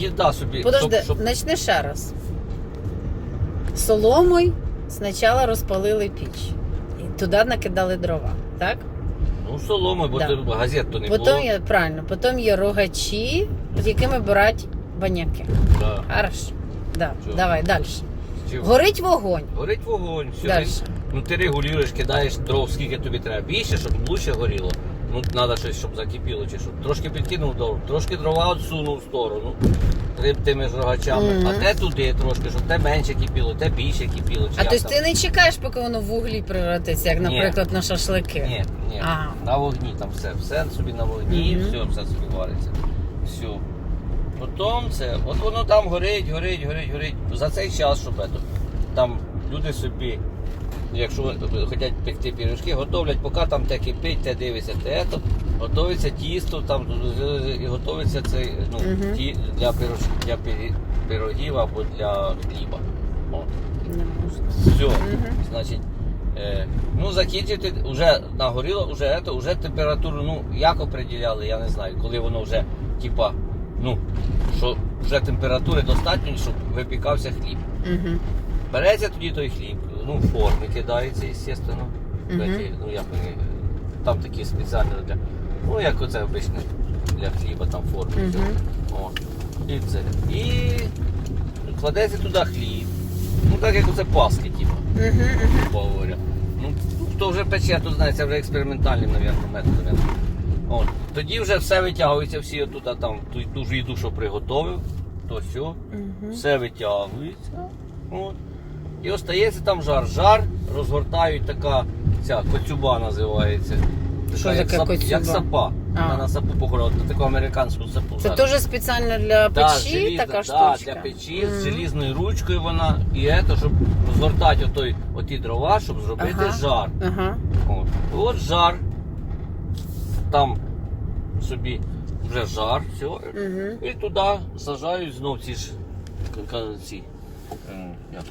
їда собі. Подожди, щоб- начни ще раз. Соломою спочатку розпалили піч. І туди накидали дрова, так? Ну, соломи, бо Да. газет то не Потім було. є, правильно, потім є рогачі, з якими беруть баняки. Да. Хорошо. Да. Давай далі. Горить вогонь. Горить вогонь, все. Ну ти регулюєш, кидаєш дров, скільки тобі треба. Більше, щоб лучше горіло. Ну, треба щось, щоб закипіло, чи щоб. Трошки підкинув дров, трошки дрова відсунув в сторону. Тим тими ж рогачами. Мгм. А те туди трошки, щоб те менше кипіло, те більше кипіло. Чи А тобто ти не чекаєш, поки воно в вуглі превратиться, як, Ні. наприклад, на шашлики. Ні, ні. Ага. На вогні там все. Все собі на вогні, Мгм. все, все собі вариться. Все. Потім це, от воно там горить, горить, горить, горить. За цей час, щоб там люди собі, якщо хочуть пекти пірожки, готовлять, поки там те кипить, те дивиться, те ето, готується тісто, там і готується цей, ну, Мгм. ті, для, пирож, для пирогів або для хліба. От. Не можна. Все, Мгм. значить, е, ну закінчити, вже нагоріло, вже ето, вже температуру, ну як определяли, я не знаю, коли воно вже, типа, ну, що вже температури достатньо, щоб випікався хліб. Угу. Береться тоді той хліб, ну, форми кидається, звісно. Мгм. Ну, як вони, там такі спеціальні для, ну, як оце обичне для хліба, там форми. Мгм. О, і це. І кладеться туди хліб. Ну так як оце паски, типу, Угу, угу. Ну, хто вже пече, то знає, це вже експериментальним, мабуть, методом. От. Тоді вже все витягується, всі отут, там, ту, ту ж їду, що приготовив, то все, Угу. все витягується. От. І остається там жар. Жар розгортають така ця коцюба називається. Що як сап- коцюба? Як сапа. А. Вона на сапу похожа, на таку американську сапу. Це зараз. теж спеціально для Да, печі желізна, така да, штучка. для печі з Мгм. желізною ручкою вона. І це, щоб розгортати отой, оті дрова, щоб зробити Ага. жар. Ага. От. От жар. Там собі вже жар, все. Угу. І туди сажають знов ці ж ці. е, Як,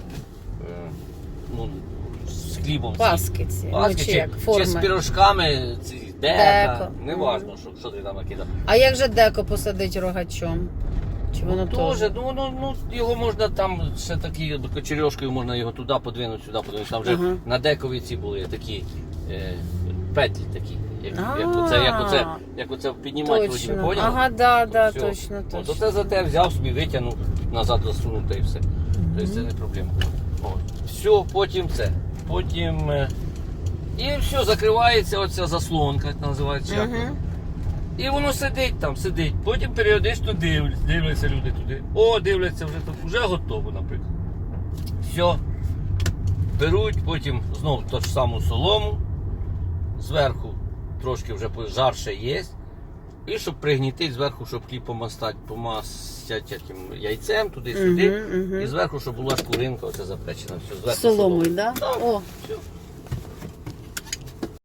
ну, з хлібом. Паски ці. Паски, ну, чи, як, чи з пірожками, ці, дека, Деко. неважно, що, що ти там накидав. А як же деко посадить рогачом? Чи воно Тоже, теж? ну, воно, ну, його можна там ще такі кочерьошкою можна його туди подвинути, сюди подвинути. Там вже Ага. на декові ці були такі е, петлі такі. Як, як, оце, як, оце, як оце піднімати Точно. поняли? Ага, да, да, Все. точно, От, точно. оце за те взяв собі, витягнув, назад засунув та і все. Тобто це не проблема. Все, потім це. Потім. е, І все, закривається оця заслонка, як називається. Мгм. і воно сидить там, сидить. Потім періодично дивляться, дивляться люди туди. О, дивляться, вже тут вже готово, наприклад. Все. Беруть, потім знову ту ж саму солому. Зверху трошки вже жар ще є. І щоб пригнітити зверху, щоб хліб помастати, помастять яйцем туди-сюди. Мгм, мгм. І зверху, щоб була шкуринка, оце запечена. Все, зверху Соломою, да? Так. О, Все.